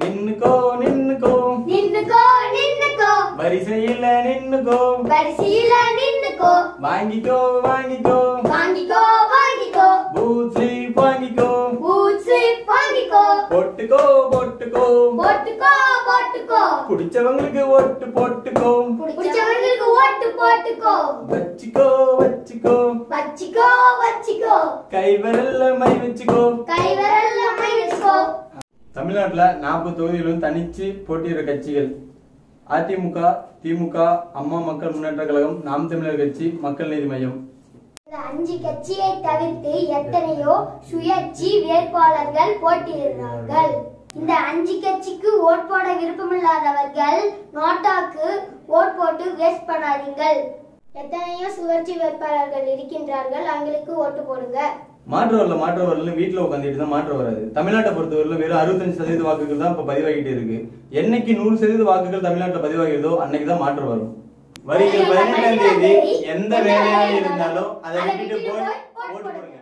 நின்னுக்கோ நின்னுக்கோ. நின்னுக்கோ நின்னுக்கோ. வரிசையில நின்னுக்கோ. வரிசையில நின்னுக்கோ. வாங்கிக்கோ வாங்கிக்கோ. வாங்கிக்கோ வாங்கிக்கோ. பூத் ஸ்லீப் வாங்கிக்கோ. பூட் ஸ்லிப் வாங்கிக்கோ. போட்டுக்கோ போட்டுக்கோ. போட்டுக்கோ போட்டுக்கோ. பிடிச்சவங்களுக்கு ஓட்டு போட்டுக்கோ. பிடிச்சவங்களுக்கு ஓட்டு போட்டுக்கோ. வச்சுக்கோ வச்சுக்கோ. வச்சுக்கோ வச்சுக்கோ. கை விரல்ல மை வச்சுக்கோ. கை விரல்ல மை வச்சுக்கோ தமிழ்நாட்டில் நாற்பது தொகுதிகளும் தனிச்சு போட்டியிடுற கட்சிகள். அதிமுக திமுக அம்மா மக்கள் முன்னேற்ற கழகம் நாம் தமிழர் கட்சி மக்கள் நீதி மையம். இந்த அஞ்சு கட்சியை தவிர்த்து எத்தனையோ சுயேட்சை வேட்பாளர்கள் போட்டியிடுறார்கள். இந்த அஞ்சு கட்சிக்கு ஓட் போட விருப்பமில்லாதவர்கள் நோட்டாக்கு ஓட் போட்டு வேஸ்ட் பண்ணாதீங்கள். எத்தனையோ சுயேட்சை வேட்பாளர்கள் இருக்கின்றார்கள் அவங்களுக்கு ஓட்டு போடுங்க. மாற்று வரல மாற்று வரல வீட்டுல உட்காந்துட்டு தான் மாற்று வராது. தமிழ்நாட்டை பொறுத்தவரையில வெறும் அறுபத்தஞ்சு சதவீத வாக்குகள் தான் இப்ப பதிவாகிட்டே இருக்கு. என்னைக்கு நூறு சதவீத வாக்குகள் தமிழ்நாட்டுல பதிவாகிறதோ அன்னைக்கு தான் மாற்று வரும். வருகிற பதினெட்டாம் தேதி எந்த வேலையாக இருந்தாலும் அதை விட்டுட்டு போய் ஓட்டு போடுங்க.